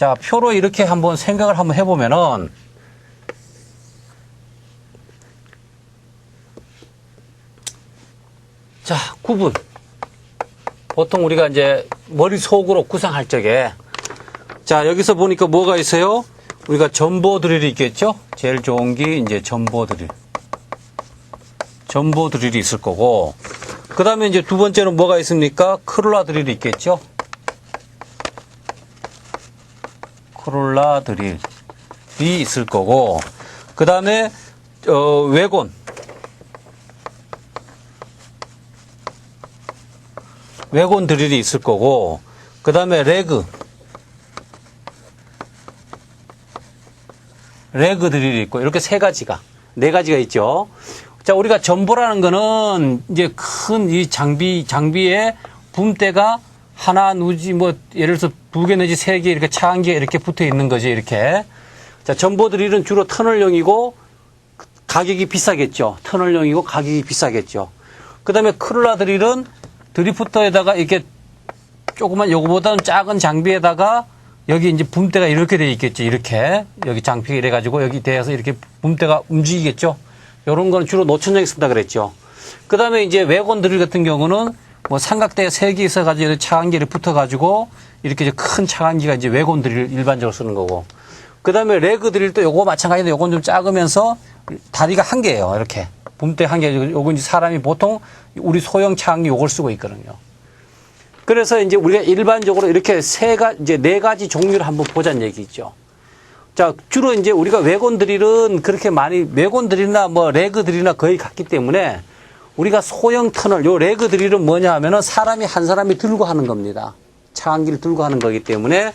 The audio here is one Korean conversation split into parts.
자, 표로 이렇게 한번 생각을 한번 해보면은, 자, 구분. 보통 우리가 이제 머릿속으로 구상할 적에, 자, 여기서 보니까 뭐가 있어요? 우리가 전보 드릴이 있겠죠? 제일 좋은 게 이제 전보 드릴. 전보 드릴이 있을 거고, 그 다음에 이제 두 번째는 뭐가 있습니까? 크롤라 드릴이 있겠죠? 크롤라 드릴이 있을 거고, 그 다음에, 어, 외곤. 외곤 드릴이 있을 거고, 그 다음에 레그. 레그 드릴이 있고, 이렇게 세 가지가, 네 가지가 있죠. 자, 우리가 전보라는 거는 이제 큰 이 장비, 장비에 붐대가 하나, 누지, 뭐, 예를 들어서 두 개 내지 세 개 이렇게 차 한 개 이렇게 붙어 있는 거지, 이렇게. 자, 전보 드릴은 주로 터널용이고 가격이 비싸겠죠. 터널용이고 가격이 비싸겠죠. 그 다음에 크룰라 드릴은 드리프터에다가 이렇게 조그만 요거보다는 작은 장비에다가 여기 이제 붐대가 이렇게 돼 있겠죠. 이렇게 여기 장비가 이래 가지고 여기 대해서 이렇게 붐대가 움직이겠죠. 요런 거는 주로 노천장에 쓴다 그랬죠. 그 다음에 이제 외곤 드릴 같은 경우는 뭐 삼각대에 세개 있어 가지고 차간기를 붙어 가지고 이렇게 큰 차간기가 이제 외곤 드릴 일반적으로 쓰는 거고. 그 다음에 레그 드릴도 요거 마찬가지인데 요건 좀 작으면서 다리가 한 개예요. 이렇게. 붐대 한 개. 요건 이제 사람이 보통 우리 소형 차간기 요걸 쓰고 있거든요. 그래서 이제 우리가 일반적으로 이렇게 세 가, 이제 네 가지 종류를 한번 보자는 얘기죠. 자, 주로 이제 우리가 외곤 드릴은 그렇게 많이, 외곤 드릴이나 뭐 레그 드릴이나 거의 같기 때문에 우리가 소형 터널, 요 레그 드릴은 뭐냐 하면은 사람이 한 사람이 들고 하는 겁니다. 차간기를 들고 하는 거기 때문에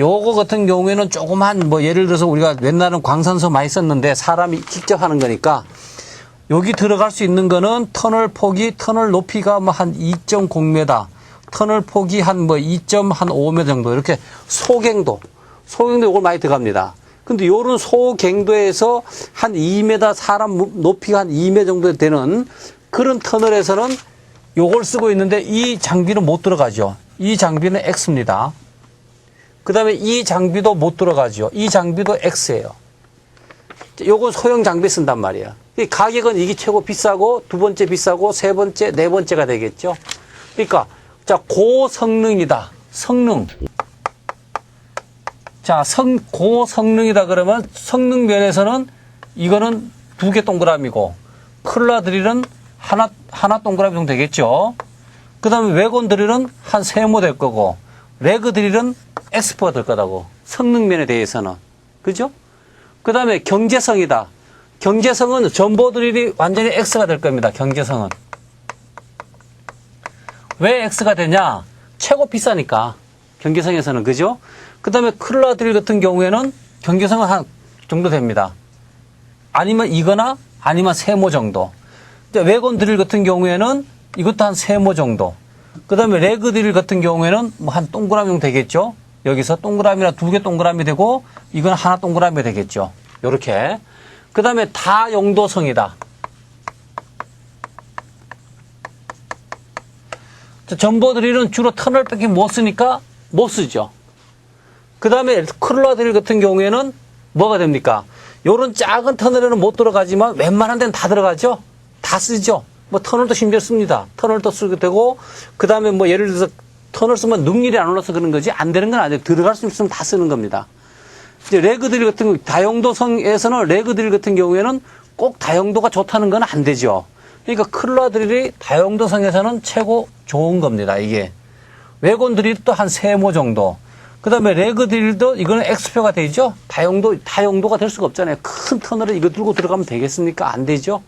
요거 같은 경우에는 조그만 뭐 예를 들어서 우리가 옛날은 광산서 많이 썼는데 사람이 직접 하는 거니까 여기 들어갈 수 있는 거는 터널 폭이 터널 높이가 뭐 한 2.0m, 터널 폭이 한 뭐 2.5m 정도 이렇게 소갱도 소갱도 이걸 많이 들어갑니다. 근데 요런 소갱도에서 한 2m 사람 높이가 한 2m 정도 되는 그런 터널에서는 요걸 쓰고 있는데 이 장비는 못 들어가죠. 이 장비는 X입니다. 그 다음에 이 장비도 못 들어가죠. 이 장비도 X예요. 요건 소형 장비 쓴단 말이에요. 이 가격은 이게 최고 비싸고 두 번째 비싸고 세 번째, 네 번째가 되겠죠. 그러니까 자 고성능이다. 성능. 자, 성, 고성능이다 그러면 성능 면에서는 이거는 두 개 동그라미고 클라 드릴은 하나, 하나 동그라미 정도 되겠죠. 그 다음에 외곤 드릴은 한 세모 될 거고 레그 드릴은 엑스포가 될 거다고. 성능 면에 대해서는. 그죠? 그 다음에 경제성이다. 경제성은 전보 드릴이 완전히 X가 될 겁니다. 경제성은. 왜 X가 되냐? 최고 비싸니까. 경계성에서는. 그죠? 그 다음에 클라 드릴 같은 경우에는 경계성은 한 정도 됩니다. 아니면 이거나 아니면 세모 정도. 외곤 드릴 같은 경우에는 이것도 한 세모 정도. 그 다음에 레그 드릴 같은 경우에는 뭐 한 동그라미 정도 되겠죠? 여기서 동그라미나 두 개 동그라미 되고 이건 하나 동그라미 되겠죠? 요렇게. 그 다음에 다 용도성이다. 전보 드릴은 주로 터널밖에 못 쓰니까 못 쓰죠. 그 다음에 크롤라 드릴 같은 경우에는 뭐가 됩니까? 요런 작은 터널에는 못 들어가지만 웬만한 데는 다 들어가죠? 다 쓰죠? 뭐 터널도 심지어 씁니다. 터널도 쓰게 되고, 그 다음에 뭐 예를 들어서 터널 쓰면 능률이 안 올라서 그런 거지 안 되는 건 아니에요. 들어갈 수 있으면 다 쓰는 겁니다. 이제 레그들 같은 다용도성에서는 레그들 같은 경우에는 꼭 다용도가 좋다는 건 안 되죠. 그러니까 클라 드릴이 다용도성에서는 최고 좋은 겁니다. 이게. 외곤 드릴 또한 세모 정도. 그 다음에 레그 드릴도 이거는 X표가 되죠? 다용도, 다용도가 될 수가 없잖아요. 큰 터널에 이거 들고 들어가면 되겠습니까? 안 되죠?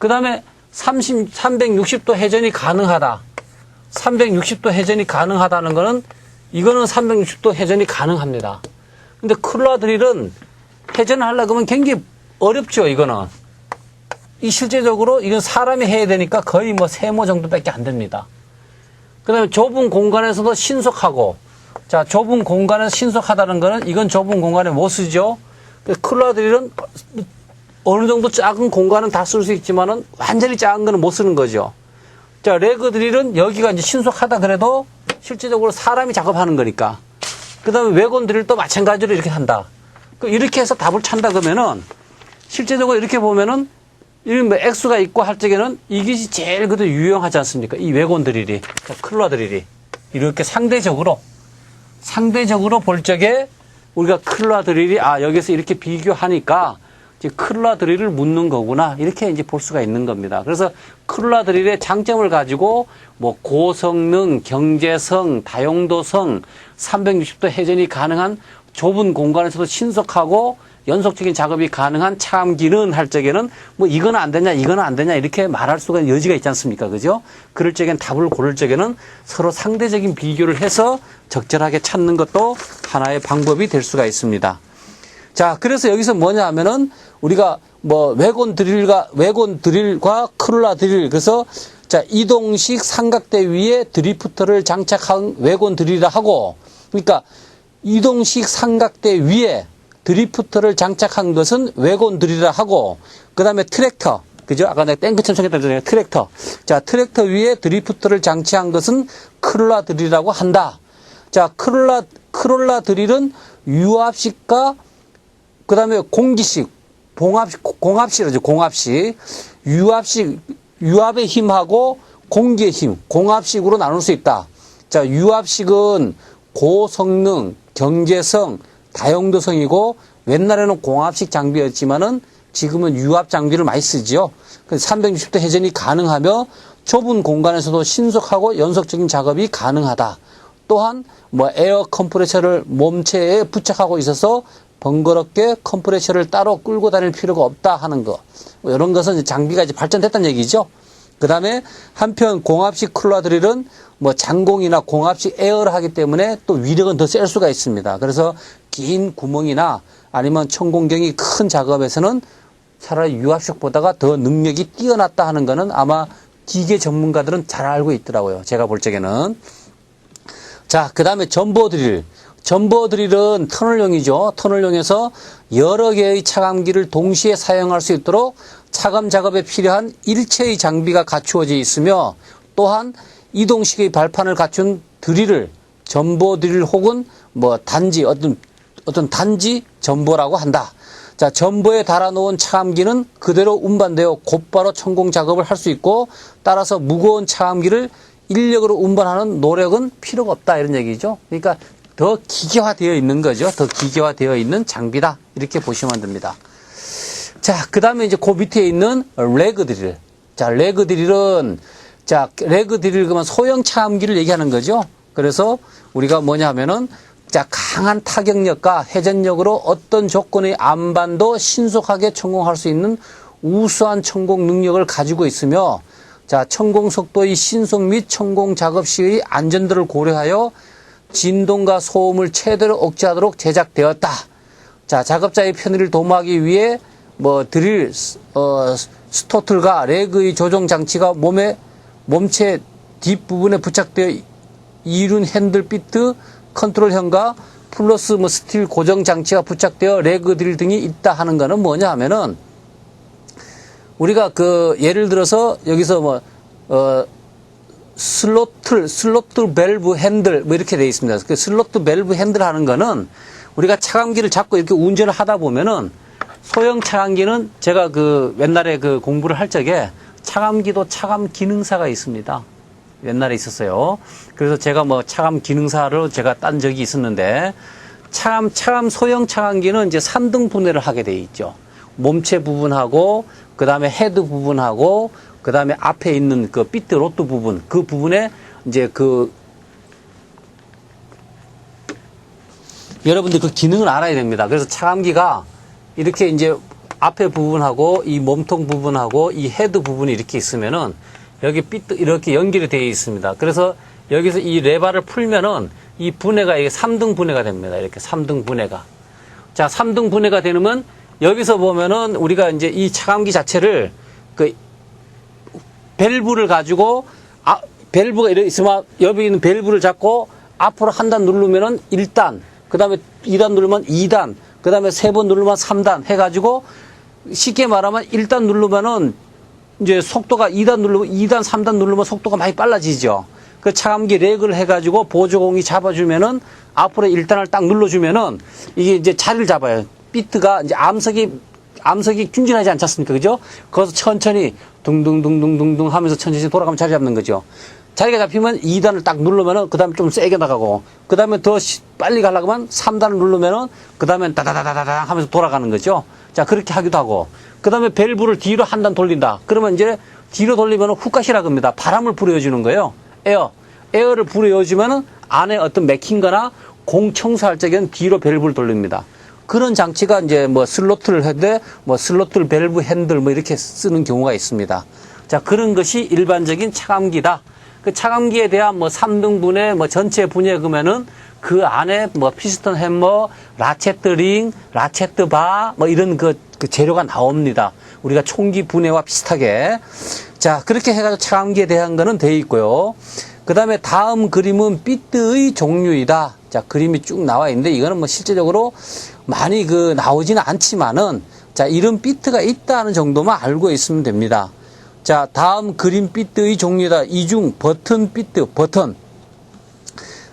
그 다음에 30, 360도 회전이 가능하다. 360도 회전이 가능하다는 거는 이거는 360도 회전이 가능합니다. 근데 클라 드릴은 회전을 하려고 하면 굉장히 어렵죠, 이거는. 이 실제적으로 이건 사람이 해야 되니까 거의 뭐 세모 정도밖에 안 됩니다. 그 다음에 좁은 공간에서도 신속하고, 자, 좁은 공간에서 신속하다는 거는 이건 좁은 공간에 못 쓰죠. 클라 드릴은 어느 정도 작은 공간은 다 쓸 수 있지만은 완전히 작은 거는 못 쓰는 거죠. 자, 레그 드릴은 여기가 이제 신속하다 그래도 실제적으로 사람이 작업하는 거니까 그 다음에 외gon 드릴도 마찬가지로 이렇게 한다. 그 이렇게 해서 답을 찾다 그러면은 실제적으로 이렇게 보면은 이런 뭐 X가 있고 할 적에는 이것이 제일 그래도 유용하지 않습니까? 이 외gon 드릴이, 자, 클라 드릴이. 이렇게 상대적으로, 상대적으로 볼 적에 우리가 클라 드릴이, 아, 여기서 이렇게 비교하니까 이제 클라 드릴을 묻는 거구나. 이렇게 이제 볼 수가 있는 겁니다. 그래서 클라 드릴의 장점을 가지고 뭐 고성능, 경제성, 다용도성, 360도 회전이 가능한 좁은 공간에서도 신속하고 연속적인 작업이 가능한 차감기는 할 적에는 뭐 이거는 안 되냐 이거는 안 되냐 이렇게 말할 수가 있는 여지가 있지 않습니까 그죠 그럴 적엔 답을 고를 적에는 서로 상대적인 비교를 해서 적절하게 찾는 것도 하나의 방법이 될 수가 있습니다 자 그래서 여기서 뭐냐 하면은 우리가 뭐 외곤 드릴과 외곤 드릴과 크룰라 드릴 그래서 자 이동식 삼각대 위에 드리프터를 장착한 외곤 드릴이라 하고 그러니까 이동식 삼각대 위에 드리프터를 장착한 것은 외곤 드릴이라 하고 그 다음에 트랙터 그죠? 아까 내가 탱크처럼 생겼다잖아요. 트랙터. 자, 트랙터 위에 드리프터를 장치한 것은 크롤라 드릴이라고 한다. 자, 크롤라 크롤라 드릴은 유압식과 그 다음에 공기식, 봉합식, 공합식이죠. 공합식. 유압식, 유압의 힘하고 공기의 힘, 공합식으로 나눌 수 있다. 자, 유압식은 고성능, 경제성, 다용도성이고 옛날에는 공합식 장비였지만은 지금은 유압 장비를 많이 쓰지요. 360도 회전이 가능하며 좁은 공간에서도 신속하고 연속적인 작업이 가능하다. 또한 뭐 에어 컴프레셔를 몸체에 부착하고 있어서 번거롭게 컴프레셔를 따로 끌고 다닐 필요가 없다 하는 거. 뭐 이런 것은 장비가 이제 발전됐다는 얘기죠. 그 다음에 한편 공합식 쿨러 드릴은 뭐 장공이나 공합식 에어를 하기 때문에 또 위력은 더 셀 수가 있습니다. 그래서 긴 구멍이나 아니면 천공경이 큰 작업에서는 차라리 유압식보다가 더 능력이 뛰어났다 하는 거는 아마 기계 전문가들은 잘 알고 있더라고요. 제가 볼 적에는. 자, 그 다음에 전보 드릴. 전보 드릴은 터널용이죠. 터널용에서 여러 개의 차감기를 동시에 사용할 수 있도록 차감 작업에 필요한 일체의 장비가 갖추어져 있으며 또한 이동식의 발판을 갖춘 드릴을 전보 드릴 혹은 뭐 단지 어떤 어떤 단지 전보라고 한다. 자, 전보에 달아놓은 차감기는 그대로 운반되어 곧바로 천공 작업을 할 수 있고 따라서 무거운 차감기를 인력으로 운반하는 노력은 필요가 없다 이런 얘기죠. 그러니까 더 기계화되어 있는 거죠. 더 기계화되어 있는 장비다 이렇게 보시면 됩니다. 자, 그 다음에 이제 그 밑에 있는 레그 드릴. 자, 레그 드릴은 자, 레그 드릴 그러면 소형 차감기를 얘기하는 거죠. 그래서 우리가 뭐냐 하면은 자, 강한 타격력과 회전력으로 어떤 조건의 안반도 신속하게 천공할 수 있는 우수한 천공 능력을 가지고 있으며 자, 천공 속도의 신속 및 천공 작업 시의 안전도를 고려하여 진동과 소음을 최대로 억제하도록 제작되었다. 자, 작업자의 편의를 도모하기 위해 뭐 드릴 어, 스토틀과 레그의 조정 장치가 몸에 몸체 뒷부분에 부착되어 이륜 핸들 비트 컨트롤형과 플러스 뭐 스틸 고정 장치가 부착되어 레그 드릴 등이 있다 하는 거는 뭐냐 하면은 우리가 그 예를 들어서 여기서 뭐 어 슬로틀 슬로틀 밸브 핸들 뭐 이렇게 돼 있습니다. 그 슬로틀 밸브 핸들 하는 거는 우리가 차감기를 잡고 이렇게 운전을 하다 보면은 소형 차감기는 제가 그 옛날에 그 공부를 할 적에 차감기도 차감 기능사가 있습니다. 옛날에 있었어요. 그래서 제가 뭐 차감 기능사를 제가 딴 적이 있었는데 차감 차감 소형 차감기는 이제 3등 분해를 하게 돼 있죠. 몸체 부분하고 그다음에 헤드 부분하고 그 다음에 앞에 있는 그 비트 로트 부분 그 부분에 이제 그 여러분들 그 기능을 알아야 됩니다. 그래서 차감기가 이렇게 이제 앞에 부분하고 이 몸통 부분하고 이 헤드 부분이 이렇게 있으면은 여기 삐ጥ 이렇게 연결이 되어 있습니다. 그래서 여기서 이 레바를 풀면은 이 분해가 이게 3등 분해가 됩니다. 이렇게 3등 분해가. 자, 3등 분해가 되면 여기서 보면은 우리가 이제 이 차감기 자체를 그 밸브를 가지고 아, 밸브가 이렇게 있으면 여기 있는 밸브를 잡고 앞으로 한 단 누르면은 1단, 그 다음에 2단 누르면 2단, 그 다음에 세 번 누르면 3단 해가지고 쉽게 말하면 1단 누르면은 이제 속도가 2단 누르면 2단, 3단 누르면 속도가 많이 빨라지죠. 그 차감기 렉을 해가지고 보조공이 잡아주면은 앞으로 1단을 딱 눌러주면은 이게 이제 자리를 잡아요. 비트가 이제 암석이 암석이 균진하지 않지 않습니까? 그죠? 거기서 천천히 둥둥둥둥둥둥 하면서 천천히 돌아가면 자리 잡는 거죠. 자리가 잡히면 2단을 딱 누르면은 그 다음에 좀 세게 나가고 그 다음에 더 시- 빨리 가려고 하면 3단을 누르면은 그 다음에 다다다다다 하면서 돌아가는 거죠. 자, 그렇게 하기도 하고 그 다음에 밸브를 뒤로 한 단 돌린다. 그러면 이제 뒤로 돌리면은 훅가시라 겁니다. 바람을 불어주는 거예요. 에어. 에어를 불어주면은 안에 어떤 맥힌 거나 공 청소할 적에는 뒤로 밸브를 돌립니다. 그런 장치가 이제 뭐 슬로트를 해도 뭐 슬로트 밸브 핸들 뭐 이렇게 쓰는 경우가 있습니다. 자, 그런 것이 일반적인 차감기다. 그 차감기에 대한 뭐 3등분의 뭐 전체 분야그러면은 그 안에 뭐 피스톤 hä머, 라체트 링, 라체트 바, 뭐 이런 그, 그 재료가 나옵니다. 우리가 총기 분해와 비슷하게. 자, 그렇게 해가지고 차감기에 대한 거는 돼 있고요. 그 다음에 다음 그림은 비트의 종류이다. 자, 그림이 쭉 나와 있는데 이거는 뭐 실제적으로 많이 그 나오지는 않지만은 자, 이런 비트가 있다는 정도만 알고 있으면 됩니다. 자, 다음 그림 비트의 종류다. 이중 버튼 비트, 버튼.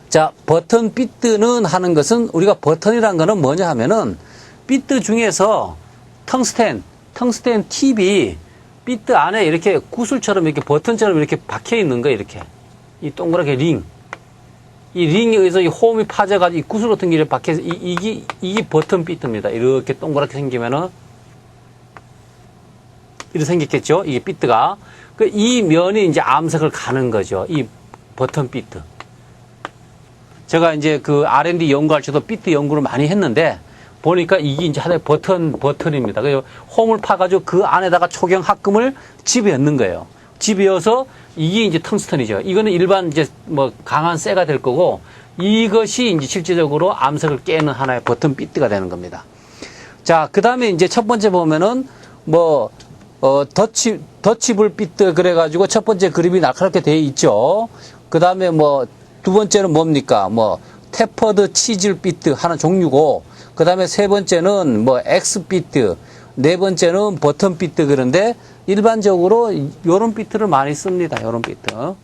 자, 버튼 비트는 하는 것은 우리가 버튼이란 거는 뭐냐 하면은 비트 중에서 텅스텐, 텅스텐 팁이 비트 안에 이렇게 구슬처럼 이렇게 버튼처럼 이렇게 박혀 있는 거 이렇게. 이 동그랗게 링. 이 링에 의해서 이 홈이 파져가지고 이 구슬 같은 게 박혀서 이, 이게, 이게 버튼 비트입니다. 이렇게 동그랗게 생기면은 이렇게 생겼겠죠? 이게 비트가. 그 이 면이 이제 암석을 가는 거죠. 이 버튼 비트. 제가 이제 그 R&D 연구할 때도 비트 연구를 많이 했는데 보니까 이게 이제 하나의 버튼, 버튼입니다. 그래서 홈을 파가지고 그 안에다가 초경 합금을 집에 넣는 거예요. 집에어서 이게 이제 텅스턴이죠. 이거는 일반 이제 뭐 강한 쇠가 될 거고 이것이 이제 실제적으로 암석을 깨는 하나의 버튼 비트가 되는 겁니다. 자, 그 다음에 이제 첫 번째 보면은 뭐, 어, 더치, 더치블 비트 그래가지고 첫 번째 그림이 날카롭게 되어 있죠. 그 다음에 뭐, 두 번째는 뭡니까? 뭐, 테퍼드 치즐 비트 하는 종류고, 그 다음에 세 번째는 뭐, X 비트, 네 번째는 버튼 비트 그런데 일반적으로 요런 비트를 많이 씁니다. 요런 비트.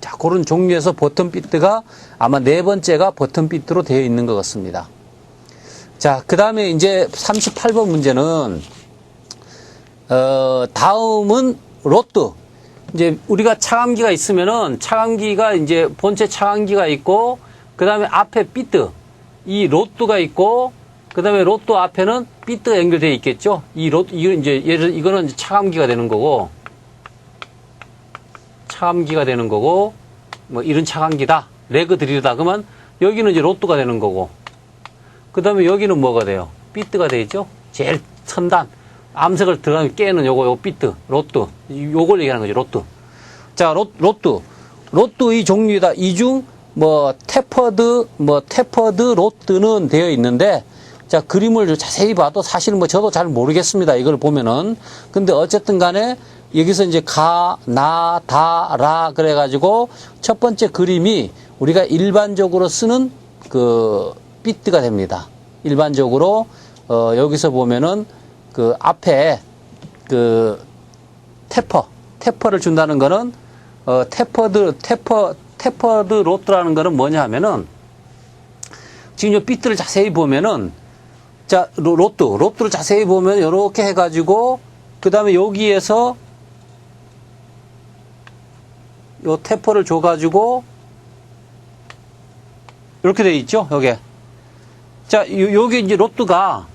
자, 그런 종류에서 버튼 비트가 아마 네 번째가 버튼 비트로 되어 있는 것 같습니다. 자, 그 다음에 이제 38번 문제는, 어, 다음은 로또. 이제 우리가 차감기가 있으면은 차감기가 이제 본체 차감기가 있고, 그 다음에 앞에 비트. 이 로또가 있고, 그 다음에 로또 앞에는 비트가 연결되어 있겠죠? 이 로또, 이거 이제, 예를, 이거는 차감기가 되는 거고, 차감기가 되는 거고, 뭐 이런 차감기다. 레그 드릴이다. 그러면 여기는 이제 로또가 되는 거고, 그 다음에 여기는 뭐가 돼요? 비트가 되죠? 제일 천단. 암석을 들어가면 깨는 요거, 요 비트, 로또. 요걸 얘기하는 거죠, 로또. 자, 로, 로또. 로또의 종류이다. 이 중, 뭐, 테퍼드, 뭐, 테퍼드 로또는 되어 있는데, 자, 그림을 자세히 봐도 사실은 뭐 저도 잘 모르겠습니다. 이걸 보면은. 근데 어쨌든 간에 여기서 이제 가, 나, 다, 라 그래가지고 첫 번째 그림이 우리가 일반적으로 쓰는 그 비트가 됩니다. 일반적으로 어, 여기서 보면은 그 앞에 그 테퍼, 테퍼를 준다는 거는 어, 테퍼드, 테퍼, 테퍼드 로트라는 거는 뭐냐 하면은 지금 요 비트를 자세히 보면은 자, 로- 로또, 로또를 자세히 보면 이렇게 해가지고 그 다음에 여기에서 요 테퍼를 줘가지고 이렇게 돼 있죠, 여기. 자, 요, 요게 이제 로또가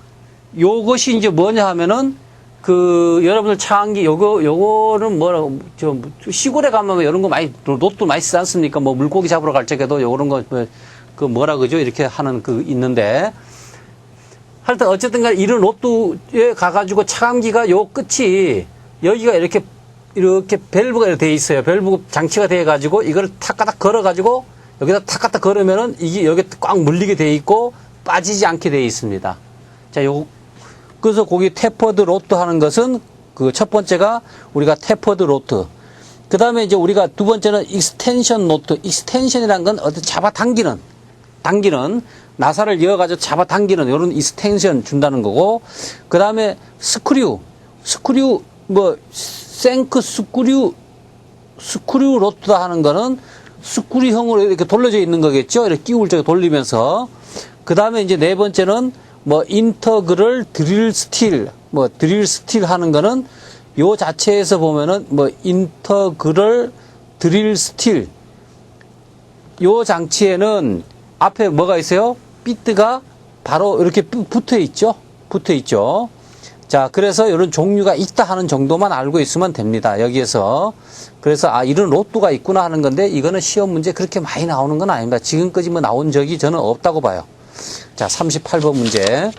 요것이 이제 뭐냐 하면은 그 여러분들 차항기 요거 요거는 뭐라 저 시골에 가면 이런 거 많이 로또 많이 쓰지 않습니까? 뭐 물고기 잡으러 갈 적에도 요런 거그 뭐라 그죠? 이렇게 하는 그 있는데 하여튼 어쨌든 간에 이런 로또에 가가지고 차감기가 요 끝이 여기가 이렇게 이렇게 밸브가 돼 있어요. 밸브 장치가 돼 가지고 이걸 탁가닥 걸어 가지고 여기다 탁가닥 걸으면은 이게 여기 꽉 물리게 돼 있고 빠지지 않게 돼 있습니다. 자, 요 그래서 거기 테퍼드 로트 하는 것은 그 첫 번째가 우리가 테퍼드 로트. 그 다음에 이제 우리가 두 번째는 익스텐션 노트. 익스텐션이란 건 어떤 잡아당기는, 당기는, 나사를 이어가지고 잡아당기는 이런 익스텐션 준다는 거고, 그 다음에 스크류, 스크류, 뭐, 생크 스크류, 스크류 로트다 하는 거는 스쿠리형으로 이렇게 돌려져 있는 거겠죠. 이렇게 끼울 적 돌리면서. 그 다음에 이제 네 번째는 뭐 인터그럴 드릴 스틸, 뭐 드릴 스틸 하는 거는 요 자체에서 보면은 뭐 인터그럴 드릴 스틸 요 장치에는 앞에 뭐가 있어요? 비트가 바로 이렇게 부- 붙어 있죠. 붙어 있죠. 자, 그래서 이런 종류가 있다 하는 정도만 알고 있으면 됩니다. 여기에서. 그래서 아, 이런 로또가 있구나 하는 건데 이거는 시험 문제 그렇게 많이 나오는 건 아닙니다. 지금까지 뭐 나온 적이 저는 없다고 봐요. 자, 38번 문제.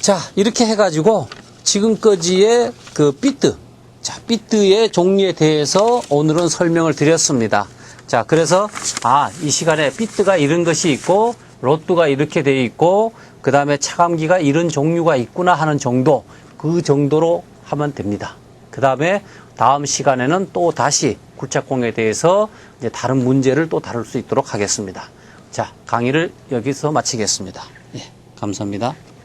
자, 이렇게 해가지고 지금까지의 그 비트, 자, 비트의 종류에 대해서 오늘은 설명을 드렸습니다. 자, 그래서 아, 이 시간에 비트가 이런 것이 있고 로또가 이렇게 돼 있고 그 다음에 차감기가 이런 종류가 있구나 하는 정도 그 정도로 하면 됩니다. 그 다음에 다음 시간에는 또 다시 굴착공에 대해서 이제 다른 문제를 또 다룰 수 있도록 하겠습니다. 자, 강의를 여기서 마치겠습니다. 예, 감사합니다.